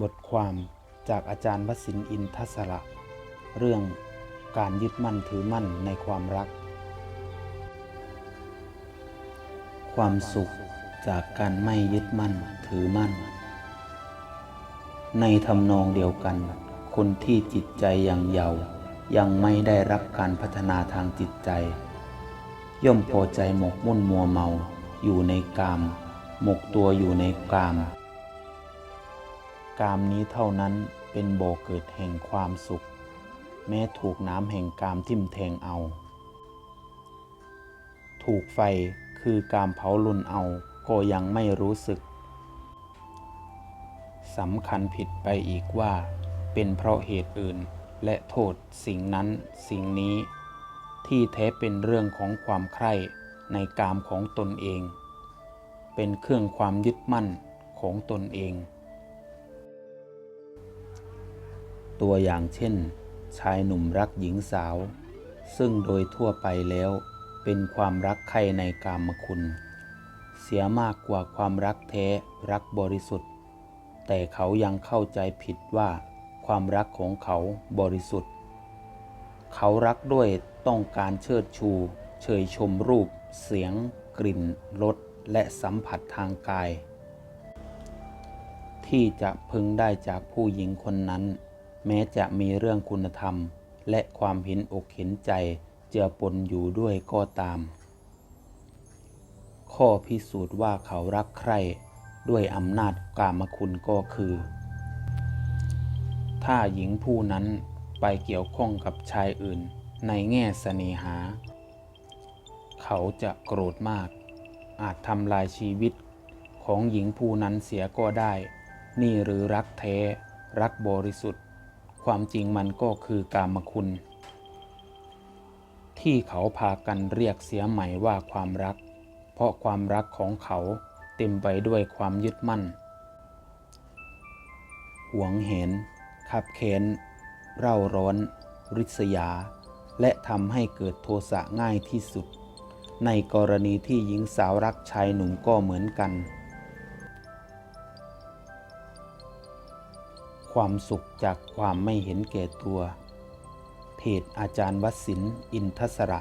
บทความจากอาจารย์วสินอินทศระเรื่องการยึดมั่นถือมั่นในความรัก ความสุขจากการไม่ยึดมั่นถือมั่น ในทำนองเดียวกัน คนที่จิตใจยังเยาว์ยังไม่ได้รับการพัฒนาทางจิตใจ ย่อมพอใจหมกมุ่นมัวเมาอยู่ในกาม หมกตัวอยู่ในกาม กามนี้เท่านั้นเป็นบ่อเกิดแห่งความสุข แม้ถูกน้ำแห่งกามทิ่มแทงเอา ถูกไฟคือกามเผาลุนเอาก็ยังไม่รู้สึกสำคัญผิดไปอีกว่า เป็นเพราะเหตุอื่นและโทษสิ่งนั้นสิ่งนี้ ที่แท้เป็นเรื่องของความใคร่ในกามของตนเอง เป็นเครื่องความยึดมั่นของตนเอง ตัวอย่างเช่น ชายหนุ่มรักหญิงสาว ซึ่งโดยทั่วไปแล้วเป็นความรักใคร่ในกามคุณ เสียมากกว่าความรักแท้รักบริสุทธิ์ แต่เขายังเข้าใจผิดว่า ความรักของเขาบริสุทธิ์ เขารักด้วยต้องการเชิดชู เชยชมรูป เสียง กลิ่นรสและสัมผัสทางกาย ที่จะพึงได้จากผู้หญิงคนนั้น แม้จะมีเรื่องคุณธรรม และความเห็นอกเห็นใจเจือปนอยู่ด้วยก็ตาม ข้อพิสูจน์ว่าเขารักใครด้วยอำนาจกามคุณก็คือ ถ้าหญิงผู้นั้นไปเกี่ยวข้องกับชายอื่นในแง่เสน่หา เขาจะโกรธมาก อาจทำลายชีวิตของหญิงผู้นั้นเสียก็ได้ นี่หรือรักแท้ รักบริสุทธิ์ ความจริงมันก็คือกามคุณ ที่เขาพากันเรียกเสียใหม่ว่าความรัก เพราะความรักของเขาเต็มไปด้วยความยึดมั่น หวงเห็นขับเค้นเร่าร้อน ริษยา และทำให้เกิดโทสะง่ายที่สุด ในกรณีที่หญิงสาวรักชายหนุ่มก็เหมือนกัน ความสุขจากความไม่เห็นแก่ตัว เพจอาจารย์วสินอินทศระ